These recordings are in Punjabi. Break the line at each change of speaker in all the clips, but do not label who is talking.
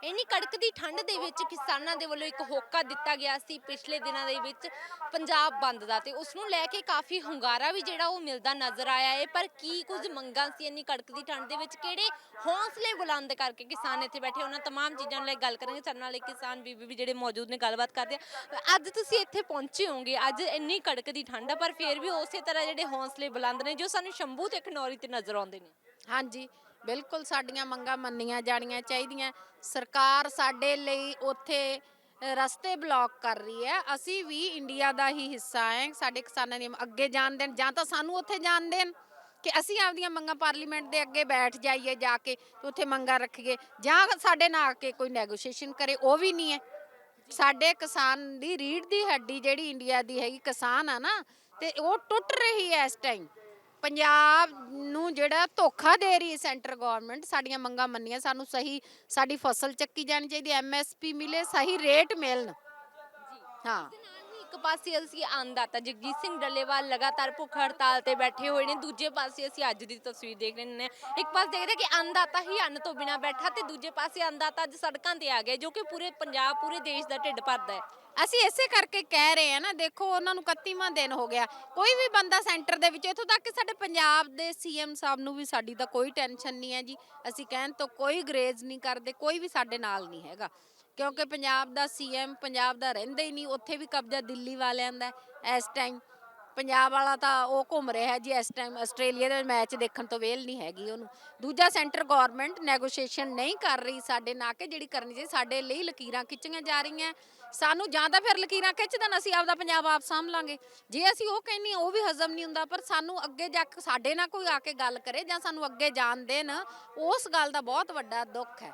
ਇੰਨੀ ਕੜਕਦੀ ਠੰਡ ਦੇ ਵਿੱਚ ਕਿਸਾਨਾਂ ਦੇ ਵੱਲੋਂ ਇੱਕ ਹੋਕਾ ਦਿੱਤਾ ਗਿਆ ਸੀ ਪਿਛਲੇ ਦਿਨਾਂ ਦੇ ਵਿੱਚ ਪੰਜਾਬ ਬੰਦ ਦਾ ਤੇ ਉਸ ਨੂੰ ਲੈ ਕੇ ਕਾਫੀ ਹੁੰਗਾਰਾ ਵੀ ਜਿਹੜਾ ਉਹ ਮਿਲਦਾ ਨਜ਼ਰ ਆਇਆ ਹੈ ਪਰ ਕੀ ਕੁਝ ਮੰਗਾਂ ਸੀ ਇੰਨੀ ਕੜਕਦੀ ਠੰਡ ਦੇ ਵਿੱਚ ਕਿਹੜੇ ਹੌਸਲੇ ਬੁਲੰਦ ਕਰਕੇ ਕਿਸਾਨ ਇੱਥੇ ਬੈਠੇ ਉਹਨਾਂ तमाम ਚੀਜ਼ਾਂ ਨੂੰ ਲੈ ਕੇ ਗੱਲ ਕਰਾਂਗੇ ਸਾਡੇ ਨਾਲ ਇੱਕ ਕਿਸਾਨ ਬੀਬੀ ਵੀ ਜਿਹੜੇ ਮੌਜੂਦ ਨੇ ਗੱਲਬਾਤ ਕਰਦੇ ਆ ਅੱਜ ਤੁਸੀਂ ਇੱਥੇ ਪਹੁੰਚੇ ਹੋਗੇ ਅੱਜ ਇੰਨੀ ਕੜਕਦੀ ਠੰਡ ਆ ਪਰ ਫਿਰ ਵੀ ਉਸੇ ਤਰ੍ਹਾਂ ਜਿਹੜੇ ਹੌਸਲੇ ਬੁਲੰਦ ਨੇ ਜੋ ਸਾਨੂੰ ਸ਼ੰਭੂ ਤੇ ਖਨੌਰੀ ਤੇ ਨਜ਼ਰ ਆਉਂਦੇ ਨੇ
ਹਾਂਜੀ ਬਿਲਕੁਲ ਸਾਡੀਆਂ ਮੰਗਾਂ ਮੰਨੀਆਂ ਜਾਣੀਆਂ ਚਾਹੀਦੀਆਂ। ਸਰਕਾਰ ਸਾਡੇ ਲਈ ਉੱਥੇ ਰਸਤੇ ਬਲੌਕ ਕਰ ਰਹੀ ਹੈ। ਅਸੀਂ ਵੀ ਇੰਡੀਆ ਦਾ ਹੀ ਹਿੱਸਾ ਹੈ ਸਾਡੇ ਕਿਸਾਨਾਂ ਦੀ ਅੱਗੇ ਜਾਣ ਦੇਣ, ਜਾਂ ਤਾਂ ਸਾਨੂੰ ਉੱਥੇ ਜਾਣ ਦੇਣ ਕਿ ਅਸੀਂ ਆਪਦੀਆਂ ਮੰਗਾਂ ਪਾਰਲੀਮੈਂਟ ਦੇ ਅੱਗੇ ਬੈਠ ਜਾਈਏ ਜਾ ਕੇ ਤੇ ਉੱਥੇ ਮੰਗਾਂ ਰੱਖੀਏ। ਜਾਂ ਸਾਡੇ ਨਾਲ ਆ ਕੇ ਕੋਈ ਨੈਗੋਸ਼ੀਏਸ਼ਨ ਕਰੇ, ਉਹ ਵੀ ਨਹੀਂ ਹੈ। ਸਾਡੇ ਕਿਸਾਨ ਦੀ ਰੀੜ ਦੀ ਹੱਡੀ ਜਿਹੜੀ ਇੰਡੀਆ ਦੀ ਹੈਗੀ ਕਿਸਾਨ ਆ ਨਾ, ਤੇ ਉਹ ਟੁੱਟ ਰਹੀ ਹੈ ਇਸ ਟਾਈਮ ਪੰਜਾਬ ਨੂੰ ਜਿਹੜਾ ਧੋਖਾ ਦੇ ਰਹੀ ਹੈ ਸੈਂਟਰ ਗਵਰਨਮੈਂਟ ਸਾਡੀਆਂ ਮੰਗਾਂ ਮੰਨੀਆਂ ਸਾਨੂੰ ਸਹੀ ਸਾਡੀ ਫਸਲ ਚੱਕੀ ਜਾਣੀ ਚਾਹੀਦੀ ਐਮਐਸਪੀ ਮਿਲੇ ਸਹੀ ਰੇਟ ਮਿਲਣ। ਹਾਂ।
ਇੱਕ ਪਾਸੇ ਅਸੀਂ ਅੰਨਦਾਤਾ ਜਗਜੀਤ ਸਿੰਘ ਡੱਲੇਵਾਲ ਲਗਾਤਾਰ ਭੁੱਖ ਹੜਤਾਲ ਤੇ ਬੈਠੇ ਹੋਏ ਨੇ ਦੂਜੇ ਪਾਸੇ ਅਸੀਂ ਅੱਜ ਦੀ ਤਸਵੀਰ ਦੇਖ ਰਹੇ ਨੇ। ਇੱਕ ਪਾਸੇ ਦੇਖਦੇ ਕਿ ਅੰਨਦਾਤਾ ਹੀ ਅੰਨ ਤੋਂ ਬਿਨਾ ਬੈਠਾ ਤੇ ਦੂਜੇ ਪਾਸੇ ਅੰਨਦਾਤਾ ਅੱਜ ਸੜਕਾਂ ਤੇ ਆ ਗਏ ਜੋ ਕਿ ਪੂਰੇ ਪੰਜਾਬ ਪੂਰੇ ਦੇਸ਼ ਦਾ ਢਿੱਡ ਭਰਦਾ ਹੈ।
ਅਸੀਂ ਇਸੇ ਕਰਕੇ ਕਹਿ ਰਹੇ ਆ ਨਾ, ਦੇਖੋ ਉਹਨਾਂ ਨੂੰ 31ਵਾਂ ਦਿਨ ਹੋ ਗਿਆ। ਕੋਈ ਵੀ ਬੰਦਾ ਸੈਂਟਰ ਦੇ ਵਿੱਚ, ਇਥੋਂ ਤੱਕ ਕਿ ਸਾਡੇ ਪੰਜਾਬ ਦੇ ਸੀਐਮ ਸਾਹਿਬ ਨੂੰ ਵੀ ਸਾਡੀ ਤਾਂ ਕੋਈ ਟੈਨਸ਼ਨ ਨਹੀਂ ਹੈ ਜੀ। ਅਸੀਂ ਕਹਿਣ ਤੋਂ ਕੋਈ ਗਰੇਜ਼ ਨਹੀਂ ਕਰਦੇ, ਕੋਈ ਵੀ ਸਾਡੇ ਨਾਲ ਨਹੀਂ ਹੈਗਾ। ਕਿਉਂਕਿ ਪੰਜਾਬ ਦਾ ਸੀਐਮ, ਪੰਜਾਬ ਦਾ ਰਹਿੰਦਾ ਹੀ ਨਹੀਂ, ਉੱਥੇ ਵੀ ਕਬਜ਼ਾ ਦਿੱਲੀ ਵਾਲਿਆਂ ਦਾ ਹੈ ਇਸ ਟਾਈਮ ਪੰਜਾਬ ਵਾਲਾ ਤਾਂ ਉਹ ਘੁੰਮ ਰਿਹਾ ਜੀ, ਇਸ ਟਾਈਮ ਆਸਟ੍ਰੇਲੀਆ ਦੇ ਮੈਚ ਦੇਖਣ ਤੋਂ ਵੇਲ ਨਹੀਂ ਹੈਗੀ ਉਹਨੂੰ। ਦੂਜਾ ਸੈਂਟਰ ਗਵਰਨਮੈਂਟ ਨੈਗੋਸ਼ੀਏਸ਼ਨ ਨਹੀਂ ਕਰ ਰਹੀ ਸਾਡੇ ਨਾਲ ਕਿ, ਜਿਹੜੀ ਕਰਨੀ ਚਾਹੀਦੀ ਸਾਡੇ ਲਈ ਲਕੀਰਾਂ ਖਿੱਚੀਆਂ ਜਾ ਰਹੀਆਂ। ਸਾਨੂੰ ਜਾਂ ਤਾਂ ਫਿਰ ਲਕੀਰਾਂ ਖਿੱਚ ਦੇਣ, ਅਸੀਂ ਆਪਦਾ ਪੰਜਾਬ ਆਪ ਸਾਂਭ ਲਾਂਗੇ। ਜੇ ਅਸੀਂ ਉਹ ਕਹਿੰਨੀ ਉਹ ਵੀ ਹਜ਼ਮ ਨਹੀਂ ਹੁੰਦਾ, ਪਰ ਸਾਨੂੰ ਅੱਗੇ ਜਾ ਕੇ, ਸਾਡੇ ਨਾਲ ਕੋਈ ਆ ਕੇ ਗੱਲ ਕਰੇ ਜਾਂ ਸਾਨੂੰ ਅੱਗੇ ਜਾਣ ਦੇਣ, ਉਸ ਗੱਲ ਦਾ ਬਹੁਤ ਵੱਡਾ ਦੁੱਖ ਹੈ।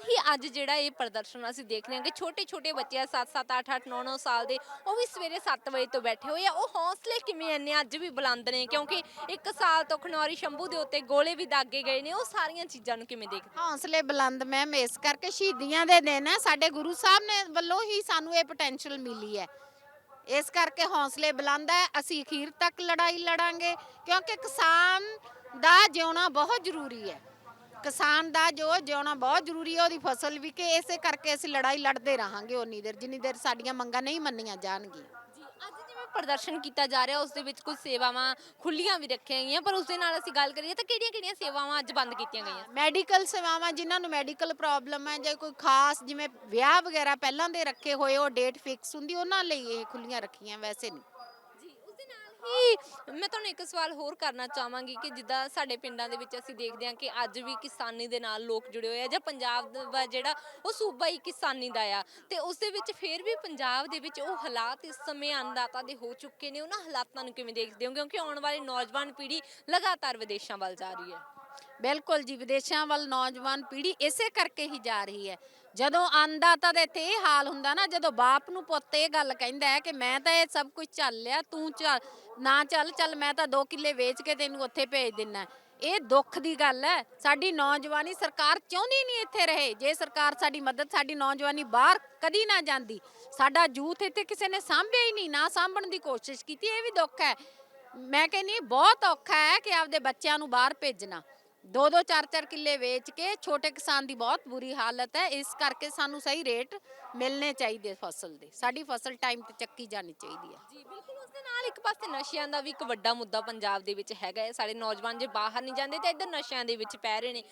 ਹੀ ਅੱਜ ਜਿਹੜਾ ਇਹ ਪ੍ਰਦਰਸ਼ਨ ਅਸੀਂ ਦੇਖ ਰਹੇ ਹਾਂ ਕਿ ਛੋਟੇ ਛੋਟੇ ਬੱਚੇ ਆ 7 7 8 8 9 9 ਸਾਲ ਦੇ, ਉਹ ਵੀ ਸਵੇਰੇ 7 ਵਜੇ ਤੋਂ ਬੈਠੇ ਹੋਏ ਆ। ਉਹ ਹੌਸਲੇ ਕਿਵੇਂ ਇੰਨੇ ਅੱਜ ਵੀ ਬੁਲੰਦ ਨੇ? ਕਿਉਂਕਿ ਇੱਕ ਸਾਲ ਤੋਂ ਖਨੌਰੀ ਸ਼ੰਭੂ ਦੇ ਉੱਤੇ ਗੋਲੇ ਵੀ ਦਾਗੇ ਗਏ ਨੇ। ਉਹ ਸਾਰੀਆਂ ਚੀਜ਼ਾਂ ਨੂੰ ਕਿਵੇਂ ਦੇਖਦੇ
ਹੌਸਲੇ ਬੁਲੰਦ ਮੈਮ, ਇਸ ਕਰਕੇ ਸ਼ਹੀਦੀਆਂ ਦੇ ਦਿਨ ਹੈ ਸਾਡੇ ਗੁਰੂ ਸਾਹਿਬ ਨੇ ਵੱਲੋਂ ਹੀ ਸਾਨੂੰ ਇਹ ਪੋਟੈਂਸ਼ੀਅਲ ਮਿਲੀ ਹੈ। ਇਸ ਕਰਕੇ ਹੌਸਲੇ ਬੁਲੰਦ ਹੈ। ਅਸੀਂ ਅਖੀਰ ਤੱਕ ਲੜਾਈ ਲੜਾਂਗੇ, ਕਿਉਂਕਿ ਕਿਸਾਨ ਦਾ ਜਿਉਣਾ ਬਹੁਤ ਜ਼ਰੂਰੀ ਹੈ। ਕਿਸਾਨ ਦਾ ਜੋ ਜਿਉਣਾ ਬਹੁਤ ਜ਼ਰੂਰੀ ਹੈ ਉਹਦੀ ਫਸਲ ਵੀ ਕਿ ਇਸੇ ਕਰਕੇ ਅਸੀਂ ਲੜਾਈ ਲੜਦੇ ਰਹਾਂਗੇ ਉਨੀ ਦੇਰ ਜਿੰਨੀ ਦੇਰ ਸਾਡੀਆਂ ਮੰਗਾਂ ਨਹੀਂ ਮੰਨੀਆਂ ਜਾਣਗੀਆਂ।
ਜੀ ਅੱਜ ਜਿਵੇਂ ਪ੍ਰਦਰਸ਼ਨ ਕੀਤਾ ਜਾ ਰਿਹਾ ਉਸ ਦੇ ਵਿੱਚ ਕੁਝ ਸੇਵਾਵਾਂ ਖੁੱਲੀਆਂ ਵੀ ਰੱਖੀਆਂ ਗਈਆਂ ਪਰ ਉਸ ਦੇ ਨਾਲ ਅਸੀਂ ਗੱਲ ਕਰੀਏ ਤਾਂ ਕਿਹੜੀਆਂ-ਕਿਹੜੀਆਂ ਸੇਵਾਵਾਂ ਅੱਜ ਬੰਦ ਕੀਤੀਆਂ ਗਈਆਂ?
ਮੈਡੀਕਲ ਸੇਵਾਵਾਂ ਜਿਨ੍ਹਾਂ ਨੂੰ ਮੈਡੀਕਲ ਪ੍ਰੋਬਲਮ ਹੈ ਜਾਂ ਕੋਈ ਖਾਸ ਜਿਵੇਂ ਵਿਆਹ ਵਗੈਰਾ ਪਹਿਲਾਂ ਦੇ ਰੱਖੇ ਹੋਏ ਉਹ ਡੇਟ ਫਿਕਸ ਹੁੰਦੀ ਉਹਨਾਂ ਲਈ ਇਹ ਖੁੱਲੀਆਂ ਰੱਖੀਆਂ ਵੈਸੇ ਨਹੀਂ।
ਹੀ ਮੈਂ ਤੁਹਾਨੂੰ ਇੱਕ ਸਵਾਲ ਹੋਰ ਕਰਨਾ ਚਾਹਾਂਗੀ ਕਿ ਜਿੱਦਾਂ ਸਾਡੇ ਪਿੰਡਾਂ ਦੇ ਵਿੱਚ ਅਸੀਂ ਦੇਖਦੇ ਹਾਂ ਕਿ ਅੱਜ ਵੀ ਕਿਸਾਨੀ ਦੇ ਨਾਲ ਲੋਕ ਜੁੜੇ ਹੋਏ ਆ ਜਾਂ ਪੰਜਾਬ ਦਾ ਜਿਹੜਾ ਉਹ ਸੂਬਾ ਹੀ ਕਿਸਾਨੀ ਦਾ ਆ ਤੇ ਉਸ ਦੇ ਵਿੱਚ ਫਿਰ ਵੀ ਪੰਜਾਬ ਦੇ ਵਿੱਚ ਉਹ ਹਾਲਾਤ ਇਸ ਸਮੇਂ ਅੰਨਦਾਤਾ ਦੇ ਹੋ ਚੁੱਕੇ ਨੇ, ਉਹਨਾਂ ਹਾਲਾਤਾਂ ਨੂੰ ਕਿਵੇਂ ਦੇਖਦੇ ਹੋ? ਕਿਉਂਕਿ ਆਉਣ ਵਾਲੀ ਨੌਜਵਾਨ ਪੀੜ੍ਹੀ ਲਗਾਤਾਰ ਵਿਦੇਸ਼ਾਂ ਵੱਲ ਜਾ ਰਹੀ ਹੈ।
ਬਿਲਕੁਲ ਜੀ, ਵਿਦੇਸ਼ਾਂ ਵੱਲ ਨੌਜਵਾਨ ਪੀੜ੍ਹੀ ਇਸੇ ਕਰਕੇ ਹੀ ਜਾ ਰਹੀ ਹੈ। ਜਦੋਂ ਅੰਨਦਾਤਾ ਤਾਂ ਇੱਥੇ ਇਹ ਹਾਲ ਹੁੰਦਾ ਨਾ, ਜਦੋਂ ਬਾਪ ਨੂੰ ਪੁੱਤ ਇਹ ਗੱਲ ਕਹਿੰਦਾ ਹੈ ਕਿ ਮੈਂ ਤਾਂ ਇਹ ਸਭ ਕੁਝ ਚੱਲ ਲਿਆ, ਤੂੰ ਚੱਲ, ਨਾ ਚੱਲ ਚੱਲ ਮੈਂ ਤਾਂ 2 ਕਿੱਲੇ ਵੇਚ ਕੇ ਤੈਨੂੰ ਉੱਥੇ ਭੇਜ ਦਿੰਨਾ। ਇਹ ਦੁੱਖ ਦੀ ਗੱਲ ਹੈ। ਸਾਡੀ ਨੌਜਵਾਨੀ ਸਰਕਾਰ ਚਾਹੁੰਦੀ ਨਹੀਂ ਇੱਥੇ ਰਹੇ। ਜੇ ਸਰਕਾਰ ਸਾਡੀ ਮਦਦ, ਸਾਡੀ ਨੌਜਵਾਨੀ ਬਾਹਰ ਕਦੀ ਨਾ ਜਾਂਦੀ। ਸਾਡਾ ਯੂਥ ਇੱਥੇ ਕਿਸੇ ਨੇ ਸਾਂਭਿਆ ਹੀ ਨਹੀਂ, ਨਾ ਸਾਂਭਣ ਦੀ ਕੋਸ਼ਿਸ਼ ਕੀਤੀ, ਇਹ ਵੀ ਦੁੱਖ ਹੈ। ਮੈਂ ਕਹਿੰਨੀ ਬਹੁਤ ਔਖਾ ਹੈ ਕਿ ਆਪਦੇ ਬੱਚਿਆਂ ਨੂੰ ਬਾਹਰ ਭੇਜਣਾ। ਦੋ ਦੋ ਚਾਰ ਚਾਰ ਕਿੱਲੇ ਵੇਚ ਕੇ ਛੋਟੇ ਕਿਸਾਨ ਦੀ ਬਹੁਤ ਬੁਰੀ ਹਾਲਤ ਹੈ। ਇਸ ਕਰਕੇ ਸਾਨੂੰ ਸਹੀ ਰੇਟ ਮਿਲਨੇ ਚਾਹੀਦੇ ਫਸਲ ਦੇ। ਸਾਡੀ ਫਸਲ ਟਾਈਮ ਤੇ ਚੱਕੀ ਜਾਣੀ ਚਾਹੀਦੀ ਹੈ।
ਜੀ ਬਿਲਕੁਲ ਉਸ ਦੇ ਨਾਲ ਇੱਕ ਪਾਸੇ ਨਸ਼ਿਆਂ ਦਾ ਵੀ ਇੱਕ ਵੱਡਾ ਮੁੱਦਾ ਪੰਜਾਬ ਦੇ ਵਿੱਚ ਹੈਗਾ ਹੈ। ਸਾਡੇ ਨੌਜਵਾਨ ਜੇ ਬਾਹਰ ਨਹੀਂ ਜਾਂਦੇ ਤਾਂ ਇੱਧਰ ਨਸ਼ਿਆਂ ਦੇ ਵਿੱਚ ਪੈ ਰਹੇ ਨੇ।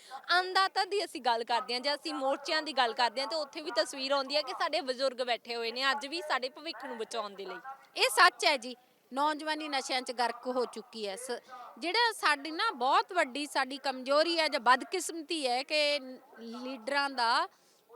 ਅੰਦਾਤਾ ਦੀ ਅਸੀਂ ਗੱਲ ਕਰਦੇ ਹਾਂ ਜਾਂ ਅਸੀਂ ਮੋਰਚਿਆਂ ਦੀ ਗੱਲ ਕਰਦੇ ਹਾਂ ਤਾਂ ਉੱਥੇ ਵੀ ਤਸਵੀਰ ਆਉਂਦੀ ਹੈ ਕਿ ਸਾਡੇ ਬਜ਼ੁਰਗ ਬੈਠੇ ਹੋਏ ਨੇ ਅੱਜ ਵੀ ਸਾਡੇ ਭਵਿੱਖ ਨੂੰ ਬਚਾਉਣ ਦੇ ਲਈ।
ਇਹ ਸੱਚ ਹੈ ਜੀ। ਨੌਜਵਾਨੀ ਨਸ਼ਿਆਂ 'ਚ ਗਰਕ ਹੋ ਚੁੱਕੀ ਹੈ। ਸ- ਜਿਹੜਾ ਸਾਡੀ ਨਾ ਬਹੁਤ ਵੱਡੀ ਸਾਡੀ ਕਮਜ਼ੋਰੀ ਹੈ ਜਾਂ ਬਦਕਿਸਮਤੀ ਹੈ ਕਿ ਲੀਡਰਾਂ ਦਾ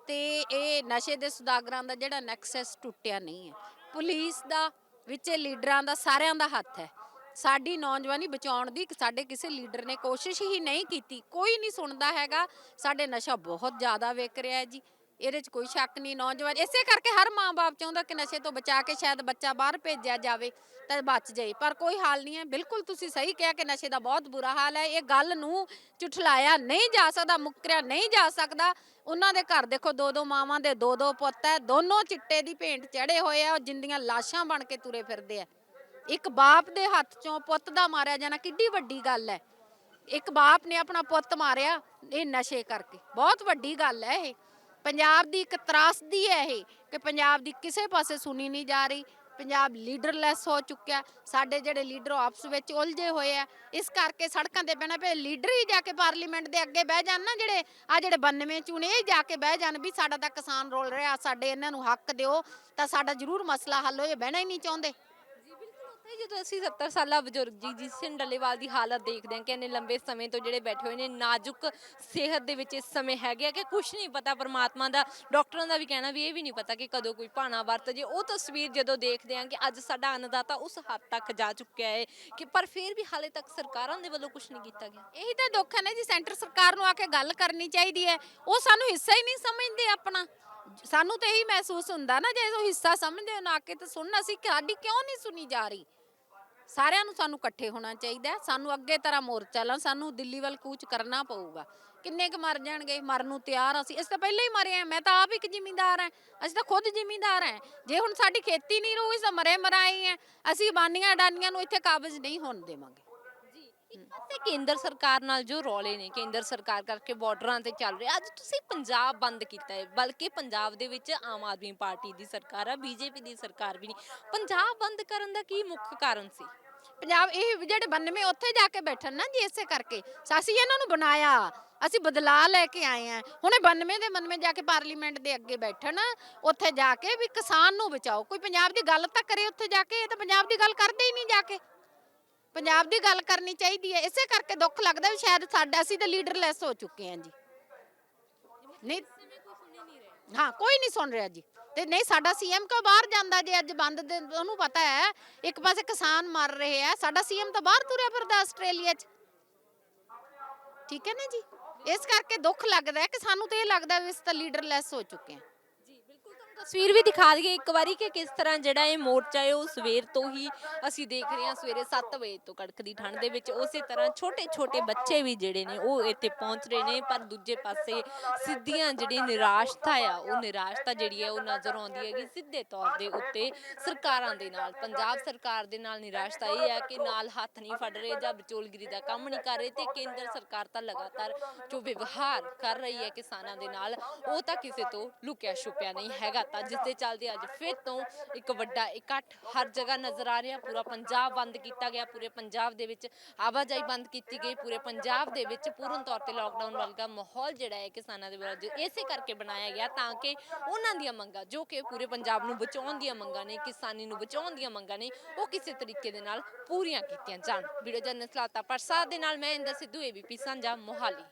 ਤੇ ਇਹ ਨਸ਼ੇ ਦੇ ਸੁਦਾਗਰਾਂ ਦਾ ਜਿਹੜਾ ਨੈਕਸਸ ਟੁੱਟਿਆ ਨਹੀਂ ਹੈ। ਪੁਲਿਸ ਦਾ ਵਿੱਚ ਲੀਡਰਾਂ ਦਾ ਸਾਰਿਆਂ ਦਾ ਹੱਥ ਹੈ। ਸਾਡੀ ਨੌਜਵਾਨੀ ਬਚਾਉਣ ਦੀ ਸਾਡੇ ਕਿਸੇ ਲੀਡਰ ਨੇ ਕੋਸ਼ਿਸ਼ ਹੀ ਨਹੀਂ ਕੀਤੀ। ਕੋਈ ਨਹੀਂ ਸੁਣਦਾ ਹੈਗਾ, ਸਾਡੇ ਨਸ਼ਾ ਬਹੁਤ ਜ਼ਿਆਦਾ ਵਿਕ ਰਿਹਾ ਹੈ ਜੀ। ਇਹਦੇ 'ਚ ਕੋਈ ਸ਼ੱਕ ਨਹੀਂ, ਨੌਜਵਾਨ, ਇਸੇ ਕਰਕੇ ਹਰ ਮਾਂ-ਬਾਪ ਚਾਹੁੰਦਾ ਕਿ ਨਸ਼ੇ ਤੋਂ ਬਚਾ ਕੇ ਸ਼ਾਇਦ ਬੱਚਾ ਬਾਹਰ ਭੇਜਿਆ ਜਾਵੇ ਤਾਂ ਬਚ ਜਾਏ। ਪਰ ਕੋਈ ਹਾਲ ਨਹੀਂ ਹੈ। ਬਿਲਕੁਲ ਤੁਸੀਂ ਸਹੀ ਕਿਹਾ ਕਿ ਨਸ਼ੇ ਦਾ ਬਹੁਤ ਬੁਰਾ ਹਾਲ ਹੈ। ਇਹ ਗੱਲ ਨੂੰ ਝੁਠਲਾਇਆ ਨਹੀਂ ਜਾ ਸਕਦਾ, ਮੁੱਕਰਿਆ ਨਹੀਂ ਜਾ ਸਕਦਾ। ਉਹਨਾਂ ਦੇ ਘਰ ਦੇਖੋ ਦੋ ਦੋ ਮਾਵਾਂ ਦੇ ਦੋ ਦੋ ਪੁੱਤ ਹੈ। ਦੋਨੋਂ ਚਿੱਟੇ ਦੀ ਭੇਂਟ ਚੜੇ ਹੋਏ ਆ। ਉਹ ਜਿੰਦੀਆਂ ਲਾਸ਼ਾਂ ਬਣ ਕੇ ਤੁਰੇ ਫਿਰਦੇ ਆ। ਇੱਕ ਬਾਪ ਦੇ ਹੱਥ ਚੋਂ ਪੁੱਤ ਦਾ ਮਾਰਿਆ ਜਾਣਾ ਕਿੱਡੀ ਵੱਡੀ ਗੱਲ ਹੈ। ਇੱਕ ਬਾਪ ਨੇ ਆਪਣਾ ਪੁੱਤ ਮਾਰਿਆ ਇਹ ਨਸ਼ੇ ਕਰਕੇ। ਬਹੁਤ ਵੱਡੀ ਗੱਲ ਹੈ ਇਹ। ਪੰਜਾਬ ਦੀ ਇੱਕ ਤਰਾਸਦੀ ਹੈ ਇਹ ਕਿ ਪੰਜਾਬ ਦੀ ਕਿਸੇ ਪਾਸੇ ਸੁਣੀ ਨਹੀਂ ਜਾ ਰਹੀ। ਪੰਜਾਬ ਲੀਡਰਲੈਸ ਹੋ ਚੁੱਕਿਆ। ਸਾਡੇ ਜਿਹੜੇ ਲੀਡਰ ਉਹ ਆਪਸ ਵਿੱਚ ਉਲਝੇ ਹੋਏ ਆ। ਇਸ ਕਰਕੇ ਸੜਕਾਂ ਤੇ ਬਹਿਣਾ ਪਏ ਲੀਡਰ ਹੀ ਜਾ ਕੇ ਪਾਰਲੀਮੈਂਟ ਦੇ ਅੱਗੇ ਬਹਿ ਜਾਣ ਨਾ ਜਿਹੜੇ ਆ ਜਿਹੜੇ 92 ਚੁਣੇ, ਇਹ ਜਾ ਕੇ ਬਹਿ ਜਾਣ ਵੀ ਸਾਡਾ ਤਾਂ ਕਿਸਾਨ ਰੋਲ ਰਿਹਾ, ਸਾਡੇ ਇਹਨਾਂ ਨੂੰ ਹੱਕ ਦਿਓ ਤਾਂ ਸਾਡਾ ਜ਼ਰੂਰ ਮਸਲਾ ਹੱਲ ਹੋ ਜਾਏ ਬਹਿਣਾ ਹੀ ਨਹੀਂ ਚਾਹੁੰਦੇ।
ਜੀ ਜਦੋਂ ਅਸੀਂ 70 ਸਾਲਾ ਬਜ਼ੁਰਗ ਜੀ ਜੀ ਸਿੰਘ ਡੱਲੇਵਾਲ ਦੀ ਹਾਲਤ ਦੇਖਦੇ ਹਾਂ ਕਿ ਇੰਨੇ ਲੰਬੇ ਸਮੇਂ ਤੋਂ ਜਿਹੜੇ ਬੈਠੇ ਹੋਏ ਨੇ, ਨਾਜ਼ੁਕ ਸਿਹਤ ਦੇ ਵਿੱਚ ਇਸ ਸਮੇਂ ਹੈਗੇ ਆ ਕਿ ਕੁਝ ਨਹੀਂ ਪਤਾ ਪਰਮਾਤਮਾ ਦਾ, ਡਾਕਟਰਾਂ ਦਾ ਵੀ ਕਹਿਣਾ ਵੀ ਇਹ ਵੀ ਨਹੀਂ ਪਤਾ ਕਿ ਕਦੋਂ ਕੋਈ ਭਾਣਾ ਵਰਤ ਜੇ ਉਹ ਤਸਵੀਰ ਜਦੋਂ ਦੇਖਦੇ ਹਾਂ ਕਿ ਅੱਜ ਸਾਡਾ ਅੰਨਦਾਤਾ ਉਸ ਹੱਦ ਤੱਕ ਜਾ ਚੁੱਕਿਆ ਹੈ ਕਿ ਪਰ ਫਿਰ ਵੀ ਹਾਲੇ ਤੱਕ ਸਰਕਾਰਾਂ ਦੇ ਵੱਲੋਂ ਕੁਝ ਨਹੀਂ ਕੀਤਾ ਗਿਆ।
ਇਹੀ ਤਾਂ ਦੁੱਖ ਹੈ ਨਾ ਜੀ, ਸੈਂਟਰ ਸਰਕਾਰ ਨੂੰ ਆ ਕੇ ਗੱਲ ਕਰਨੀ ਚਾਹੀਦੀ ਹੈ। ਉਹ ਸਾਨੂੰ ਹਿੱਸਾ ਹੀ ਨਹੀਂ ਸਮਝਦੇ ਆਪਣਾ। ਸਾਨੂੰ ਤਾਂ ਇਹੀ ਮਹਿਸੂਸ ਹੁੰਦਾ ਨਾ ਜੇ ਉਹ ਹਿੱਸਾ ਸਮਝਦੇ ਹੋ ਨਾ ਆ ਕੇ ਤਾਂ ਸੁਣਨਾ ਸੀ ਸਾਡੀ ਕਿਉਂ ਨਹੀਂ ਸੁਣੀ ਜਾ ਰਹੀ? ਸਾਰਿਆਂ ਨੂੰ ਸਾਨੂੰ ਇਕੱਠੇ ਹੋਣਾ ਚਾਹੀਦਾ ਸਾਨੂੰ ਅੱਗੇ ਤਰ੍ਹਾਂ ਮੋਰਚਾ ਲਾ ਸਾਨੂੰ ਦਿੱਲੀ ਵੱਲ ਕੂਚ ਕਰਨਾ ਪਊਗਾ। ਕਿੰਨੇ ਕੁ ਮਰ ਜਾਣਗੇ, ਮਰਨ ਨੂੰ ਤਿਆਰ ਅਸੀਂ ਅਸੀਂ ਤਾਂ ਪਹਿਲਾਂ ਹੀ ਮਰੇ ਆ ਮੈਂ ਤਾਂ ਆਪ ਇੱਕ ਜ਼ਿਮੀਂਦਾਰ ਹਾਂ, ਅਸੀਂ ਤਾਂ ਖੁਦ ਜ਼ਿਮੀਂਦਾਰ ਹਾਂ। ਜੇ ਹੁਣ ਸਾਡੀ ਖੇਤੀ ਨਹੀਂ ਰਹੂਗੀ ਤਾਂ ਮਰੇ ਮਰਾਈ ਹੈ ਅਸੀਂ ਬਾਨੀਆਂ ਡਾਨੀਆਂ ਨੂੰ ਇੱਥੇ ਕਾਬਜ਼ ਨਹੀਂ ਹੋਣ ਦੇਵਾਂਗੇ।
ਇੱਕ ਪਾਸੇ ਕੇਂਦਰ ਸਰਕਾਰ ਨਾਲ ਜੋ ਰੌਲੇ ਨੇ, ਕੇਂਦਰ ਸਰਕਾਰ ਕਰਕੇ ਬਾਰਡਰਾਂ ਤੇ ਚੱਲ ਰਿਹਾ, ਅੱਜ ਤੁਸੀਂ ਪੰਜਾਬ ਬੰਦ ਕੀਤਾ ਹੈ, ਬਲਕਿ ਪੰਜਾਬ ਦੇ ਵਿੱਚ ਆਮ ਆਦਮੀ ਪਾਰਟੀ ਦੀ ਸਰਕਾਰ ਆ, ਬੀਜੇਪੀ ਦੀ ਸਰਕਾਰ ਵੀ ਨਹੀਂ। ਪੰਜਾਬ ਬੰਦ ਕਰਨ ਦਾ ਕੀ ਮੁੱਖ ਕਾਰਨ ਸੀ?
ਪੰਜਾਬ ਇਹ ਜਿਹੜੇ 92 ਉੱਥੇ ਜਾ ਕੇ ਬੈਠਣ ਨਾ ਜੀ, ਇਸੇ ਕਰਕੇ। ਅਸੀਂ ਇਹਨਾਂ ਨੂੰ ਬਣਾਇਆ, ਅਸੀਂ ਬਦਲਾਅ ਲੈ ਕੇ ਆਏ ਆ ਹੁਣੇ ਇਹ 92 ਦੇ 92 ਜਾ ਕੇ ਪਾਰਲੀਮੈਂਟ ਦੇ ਅੱਗੇ ਬੈਠਣ, ਉੱਥੇ ਜਾ ਕੇ ਵੀ ਕਿਸਾਨ ਨੂੰ ਬਚਾਓ। ਕੋਈ ਪੰਜਾਬ ਦੀ ਗੱਲ ਤਾਂ ਕਰੇ ਉੱਥੇ ਜਾ ਕੇ, ਇਹ ਤਾਂ ਪੰਜਾਬ ਦੀ ਗੱਲ ਕਰਦੇ ਹੀ ਨਹੀਂ ਜਾ ਕੇ। ਪੰਜਾਬ ਦੀ ਗੱਲ ਕਰਨੀ ਚਾਹੀਦੀ ਹੈ, ਇਸੇ ਕਰਕੇ ਦੁੱਖ ਲੱਗਦਾ ਵੀ ਸ਼ਾਇਦ ਸਾਡਾ ਅਸੀਂ ਤਾਂ ਲੀਡਰਲੈਸ ਹੋ ਚੁੱਕੇ ਹਾਂ ਜੀ। ਨਹੀਂ, ਹਾਂ, ਕੋਈ ਨਹੀਂ ਸੁਣ ਰਿਹਾ ਜੀ। ਤੇ ਨਹੀਂ, ਸਾਡਾ ਸੀਐਮ ਕਿਉਂ ਬਾਹਰ ਜਾਂਦਾ ਜੇ ਅੱਜ ਬੰਦ ਦੇ, ਉਹਨੂੰ ਪਤਾ ਹੈ, ਇੱਕ ਪਾਸੇ ਕਿਸਾਨ ਮਰ ਰਹੇ ਆ, ਸਾਡਾ ਸੀਐਮ ਤਾਂ ਬਾਹਰ ਤੁਰਿਆ ਫਿਰਦਾ ਆਸਟ੍ਰੇਲੀਆ 'ਚ। ਠੀਕ ਹੈ ਨਾ ਜੀ? ਇਸ ਕਰਕੇ ਦੁੱਖ ਲੱਗਦਾ ਕਿ ਸਾਨੂੰ ਤਾਂ ਇਹ ਲੱਗਦਾ ਵੀ ਅਸੀਂ ਤਾਂ ਲੀਡਰਲੈਸ ਹੋ ਚੁੱਕੇ ਹਾਂ।
ਤਸਵੀਰ ਵੀ ਦਿਖਾ ਦਈਏ ਇੱਕ ਵਾਰੀ ਕਿ ਕਿਸ ਤਰ੍ਹਾਂ ਜਿਹੜਾ ਇਹ ਮੋਰਚਾ ਹੈ ਉਹ ਸਵੇਰ ਤੋਂ ਹੀ ਅਸੀਂ ਦੇਖ ਰਹੇ ਹਾਂ, ਸਵੇਰੇ 7 ਵਜੇ ਤੋਂ ਕੜਕਦੀ ਠੰਡ ਦੇ ਵਿੱਚ। ਉਸੇ ਤਰ੍ਹਾਂ ਛੋਟੇ ਛੋਟੇ ਬੱਚੇ ਵੀ ਜਿਹੜੇ ਨੇ, ਉਹ ਇੱਥੇ ਪਹੁੰਚ ਰਹੇ ਨੇ, ਪਰ ਦੂਜੇ ਪਾਸੇ ਸਿੱਧੀਆਂ ਜਿਹੜੀ ਨਿਰਾਸ਼ਤਾ ਆ, ਉਹ ਨਿਰਾਸ਼ਤਾ ਜਿਹੜੀ ਹੈ, ਉਹ ਨਜ਼ਰ ਆਉਂਦੀ ਹੈਗੀ ਸਿੱਧੇ ਤੌਰ ਦੇ ਉੱਤੇ ਸਰਕਾਰਾਂ ਦੇ ਨਾਲ। ਪੰਜਾਬ ਸਰਕਾਰ ਦੇ ਨਾਲ ਨਿਰਾਸ਼ਤਾ ਇਹ ਹੈ ਕਿ ਨਾਲ ਹੱਥ ਨਹੀਂ ਫੜ ਰਹੇ ਜਾਂ ਵਿਚੋਲਗਿਰੀ ਦਾ ਕੰਮ ਨਹੀਂ ਕਰ ਰਹੇ ਤੇ ਕੇਂਦਰ ਸਰਕਾਰ ਤਾਂ ਲਗਾਤਾਰ ਜੋ ਵਿਵਹਾਰ ਕਰ ਰਹੀ ਹੈ ਕਿਸਾਨਾਂ ਦੇ ਨਾਲ, ਉਹ ਤਾਂ ਕਿਸੇ ਤੋਂ ਲੁਕਿਆ ਛੁਪਿਆ ਨਹੀਂ ਹੈਗਾ। ਤਾਂ ਜਿਸ ਦੇ ਚੱਲਦੇ ਅੱਜ ਫਿਰ ਤੋਂ ਇੱਕ ਵੱਡਾ ਇਕੱਠ ਹਰ ਜਗ੍ਹਾ ਨਜ਼ਰ ਆ ਰਿਹਾ। ਪੂਰਾ ਪੰਜਾਬ ਬੰਦ ਕੀਤਾ ਗਿਆ। ਪੂਰੇ ਪੰਜਾਬ ਦੇ ਵਿੱਚ ਆਵਾਜਾਈ ਬੰਦ ਕੀਤੀ ਗਈ। ਪੂਰੇ ਪੰਜਾਬ ਦੇ ਵਿੱਚ ਪੂਰਨ ਤੌਰ ਤੇ ਲਾਕਡਾਊਨ ਵਰਗਾ ਮਾਹੌਲ ਜਿਹੜਾ ਹੈ ਕਿਸਾਨਾਂ ਦੇ ਵਿਰੁੱਧ ਇਸੇ ਕਰਕੇ ਬਣਾਇਆ ਗਿਆ ਤਾਂ ਕਿ ਉਹਨਾਂ ਦੀਆਂ ਮੰਗਾਂ, ਜੋ ਕਿ ਪੂਰੇ ਪੰਜਾਬ ਨੂੰ ਬਚਾਉਣ ਦੀਆਂ ਮੰਗਾਂ ਨੇ, ਕਿਸਾਨੀ ਨੂੰ ਬਚਾਉਣ ਦੀਆਂ ਮੰਗਾਂ ਨੇ, ਉਹ ਕਿਸੇ ਤਰੀਕੇ ਦੇ ਨਾਲ ਪੂਰੀਆਂ ਕੀਤੀਆਂ ਜਾਣ। ਵੀਡੀਓ ਜਰਨਲ ਲਾਤਾ ਪ੍ਰਸਾਦ ਦੇ ਨਾਲ ਮੈਂ ਇੰਦਰ ਸਿੱਧੂ ਏਬੀਪੀ ਸਾਂਝਾ ਮੋਹਾਲੀ।